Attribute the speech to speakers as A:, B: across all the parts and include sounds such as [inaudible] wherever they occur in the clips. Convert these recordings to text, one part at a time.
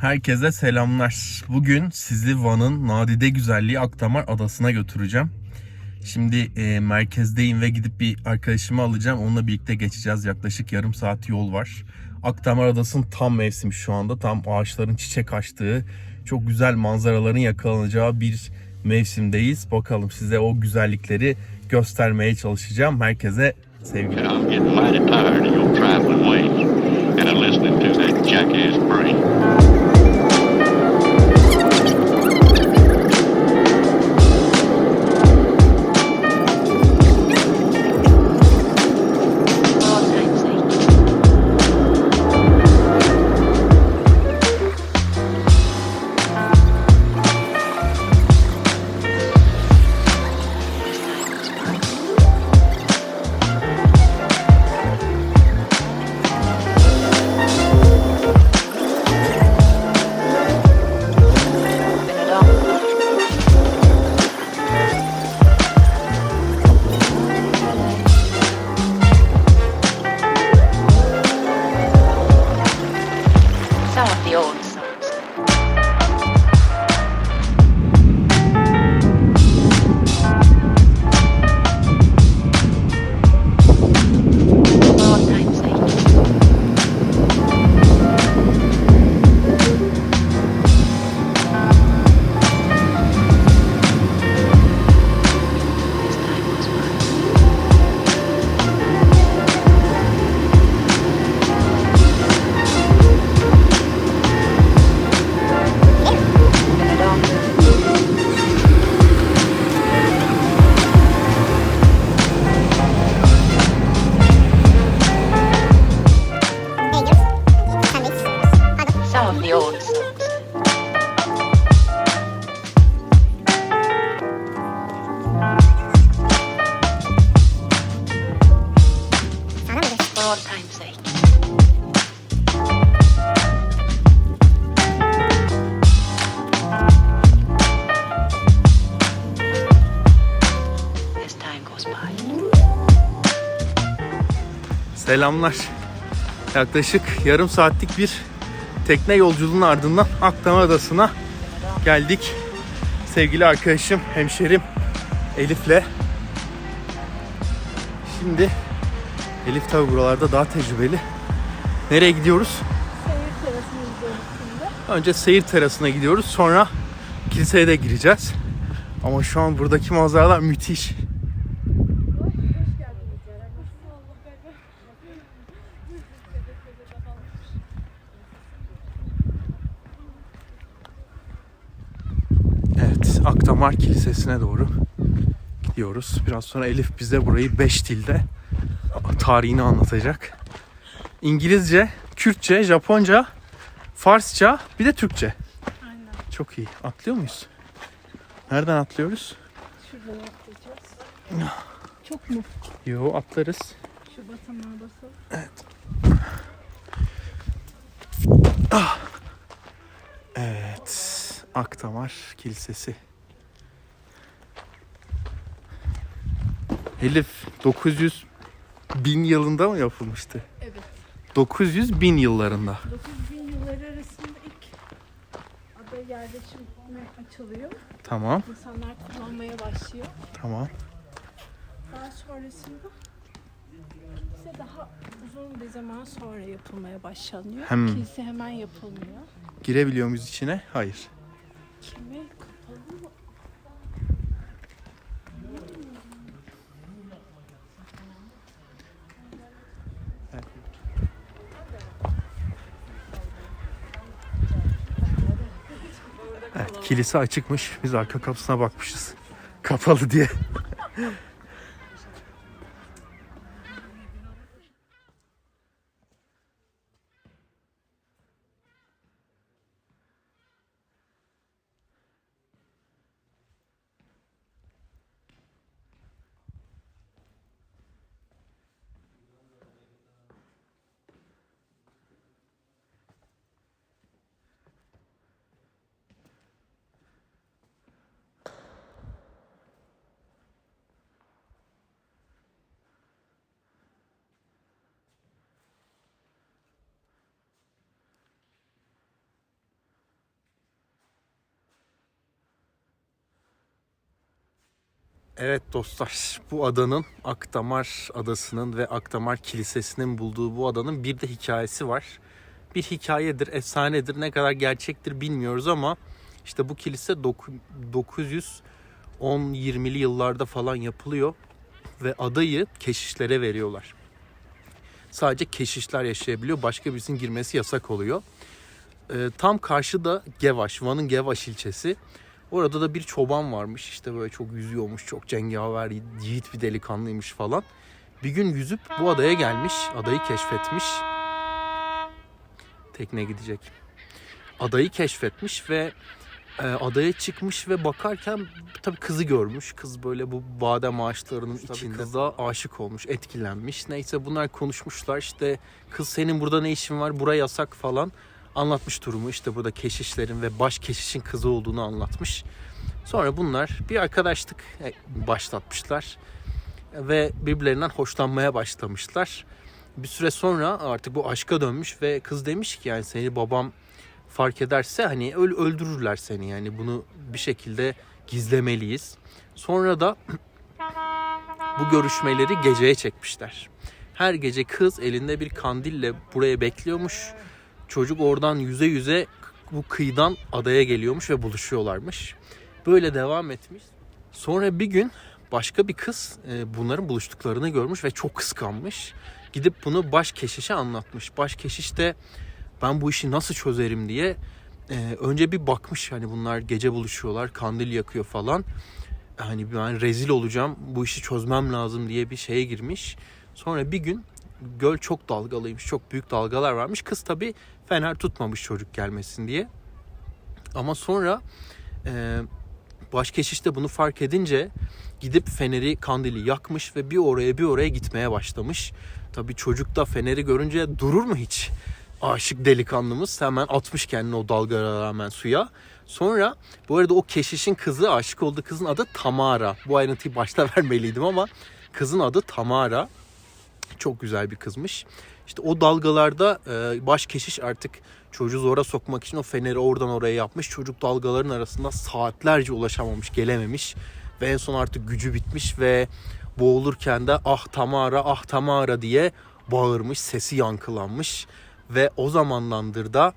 A: Herkese selamlar. Bugün sizi Van'ın nadide güzelliği Akdamar Adası'na götüreceğim. Şimdi e, merkezdeyim ve gidip bir arkadaşımı alacağım. Onunla birlikte geçeceğiz. Yaklaşık yarım saat yol var. Akdamar Adası'nın tam mevsimi şu anda. Tam ağaçların çiçek açtığı, çok güzel manzaraların yakalanacağı bir mevsimdeyiz. Bakalım size o güzellikleri göstermeye çalışacağım. Herkese sevgiler.
B: I'm and of listening to that jackass Bree.
C: Some of the old
A: Selamlar. Yaklaşık yarım saatlik bir tekne yolculuğunun ardından Akdamar Adası'na geldik. Sevgili arkadaşım, hemşerim Elif'le. Şimdi Elif tabi buralarda daha tecrübeli. Nereye gidiyoruz? Önce seyir terasına gidiyoruz. Sonra kiliseye de gireceğiz. Ama şu an buradaki manzaralar müthiş. Evet, Akdamar Kilisesi'ne doğru gidiyoruz. Biraz sonra Elif bize burayı 5 dilde tarihini anlatacak. İngilizce, Kürtçe, Japonca, Farsça, bir de Türkçe.
D: Aynen.
A: Çok iyi. Atlıyor muyuz? Nereden atlıyoruz?
D: Şuradan atlayacağız. Çok mu?
A: Yo atlarız.
D: Şu basamağa basalım.
A: Evet. Akdamar Kilisesi. Elif 900 bin yılında mı yapılmıştı?
D: Evet.
A: 900 bin yıllarında.
D: 9000 yılları arasında ilk ada yerleşime açılıyor.
A: Tamam,
D: İnsanlar kullanmaya başlıyor.
A: tamam.
D: Daha sonrasında ise daha uzun bir zaman sonra yapılmaya başlanıyor.
A: Hem-
D: Kilise hemen yapılmıyor.
A: Girebiliyor muyuz içine? Hayır.
D: Kimi kapalı mı?
A: Evet, kilise açıkmış. Biz arka kapısına bakmışız. Kapalı diye. Evet dostlar bu adanın Akdamar Adası'nın ve Akdamar Kilisesi'nin bulduğu bu adanın bir de hikayesi var. Bir hikayedir, efsanedir. Ne kadar gerçektir bilmiyoruz ama işte bu kilise doku- 910-20'li yıllarda falan yapılıyor ve adayı keşişlere veriyorlar. Sadece keşişler yaşayabiliyor. Başka birisinin girmesi yasak oluyor. Ee, tam karşıda Gevaş, Van'ın Gevaş ilçesi. Orada da bir çoban varmış. İşte böyle çok yüzüyormuş. Çok cengaver, yiğit bir delikanlıymış falan. Bir gün yüzüp bu adaya gelmiş. Adayı keşfetmiş. Tekne gidecek. Adayı keşfetmiş ve e, adaya çıkmış ve bakarken tabii kızı görmüş. Kız böyle bu badem ağaçlarının içinde kıza aşık olmuş, etkilenmiş. Neyse bunlar konuşmuşlar. İşte kız senin burada ne işin var? Buraya yasak falan. Anlatmış durumu. İşte burada keşişlerin ve baş keşişin kızı olduğunu anlatmış. Sonra bunlar bir arkadaşlık e, başlatmışlar ve birbirlerinden hoşlanmaya başlamışlar. Bir süre sonra artık bu aşka dönmüş ve kız demiş ki yani seni babam fark ederse hani öl öldürürler seni yani bunu bir şekilde gizlemeliyiz. Sonra da bu görüşmeleri geceye çekmişler. Her gece kız elinde bir kandille buraya bekliyormuş. Çocuk oradan yüze yüze bu kıyıdan adaya geliyormuş ve buluşuyorlarmış. Böyle devam etmiş. Sonra bir gün başka bir kız e, bunların buluştuklarını görmüş ve çok kıskanmış. Gidip bunu baş keşişe anlatmış. Baş keşiş de ben bu işi nasıl çözerim diye e, önce bir bakmış hani bunlar gece buluşuyorlar, kandil yakıyor falan. Hani ben rezil olacağım, bu işi çözmem lazım diye bir şeye girmiş. Sonra bir gün göl çok dalgalıymış, çok büyük dalgalar varmış. Kız tabii fener tutmamış çocuk gelmesin diye. Ama sonra e, başkeşiş de bunu fark edince gidip feneri kandili yakmış ve bir oraya bir oraya gitmeye başlamış. Tabii çocuk da feneri görünce durur mu hiç? Aşık delikanlımız hemen atmış kendini o dalgalara rağmen suya. Sonra bu arada o keşişin kızı aşık olduğu kızın adı Tamara. Bu ayrıntıyı başta [laughs] vermeliydim ama kızın adı Tamara. Çok güzel bir kızmış. İşte o dalgalarda e, baş keşiş artık çocuğu zora sokmak için o feneri oradan oraya yapmış. Çocuk dalgaların arasında saatlerce ulaşamamış, gelememiş. Ve en son artık gücü bitmiş ve boğulurken de ah Tamara ah Tamara diye bağırmış. Sesi yankılanmış. Ve o zamandandır da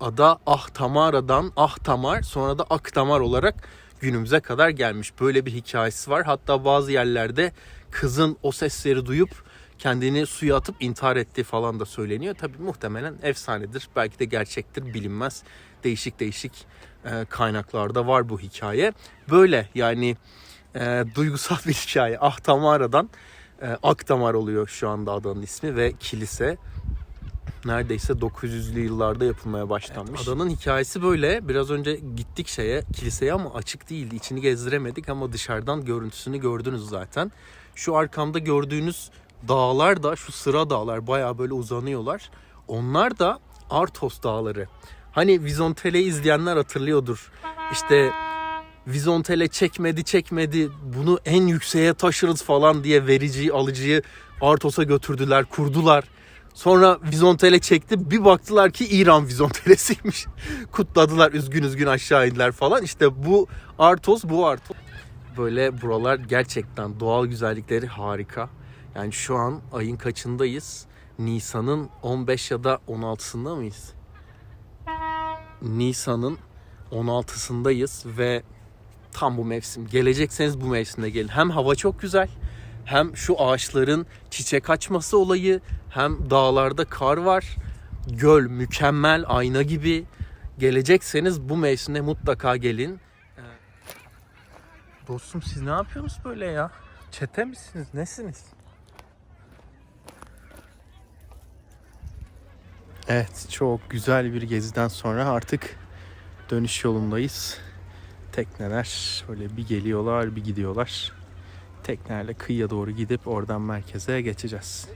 A: ada Ah Tamara'dan Ah Tamar sonra da Ak Tamar olarak günümüze kadar gelmiş. Böyle bir hikayesi var. Hatta bazı yerlerde kızın o sesleri duyup kendini suya atıp intihar ettiği falan da söyleniyor. Tabii muhtemelen efsanedir. Belki de gerçektir bilinmez. Değişik değişik e, kaynaklarda var bu hikaye. Böyle yani e, duygusal [laughs] bir hikaye. Ah Tamara'dan e, Ak Tamar oluyor şu anda adanın ismi ve kilise neredeyse 900'lü yıllarda yapılmaya başlanmış. adanın hikayesi böyle. Biraz önce gittik şeye, kiliseye ama açık değildi. İçini gezdiremedik ama dışarıdan görüntüsünü gördünüz zaten. Şu arkamda gördüğünüz dağlar da şu sıra dağlar bayağı böyle uzanıyorlar. Onlar da Artos dağları. Hani Vizontele'yi izleyenler hatırlıyordur. İşte Vizontele çekmedi çekmedi bunu en yükseğe taşırız falan diye vericiyi alıcıyı Artos'a götürdüler kurdular. Sonra Vizontele çekti bir baktılar ki İran Vizontelesiymiş. [laughs] Kutladılar üzgün üzgün aşağı indiler falan. İşte bu Artos bu Artos. Böyle buralar gerçekten doğal güzellikleri harika. Yani şu an ayın kaçındayız? Nisan'ın 15 ya da 16'sında mıyız? Nisan'ın 16'sındayız ve tam bu mevsim. Gelecekseniz bu mevsimde gelin. Hem hava çok güzel hem şu ağaçların çiçek açması olayı hem dağlarda kar var. Göl mükemmel ayna gibi. Gelecekseniz bu mevsimde mutlaka gelin. Dostum siz ne yapıyorsunuz böyle ya? Çete misiniz? Nesiniz? Evet, çok güzel bir geziden sonra artık dönüş yolundayız. Tekneler böyle bir geliyorlar, bir gidiyorlar. Teknelerle kıyıya doğru gidip oradan merkeze geçeceğiz.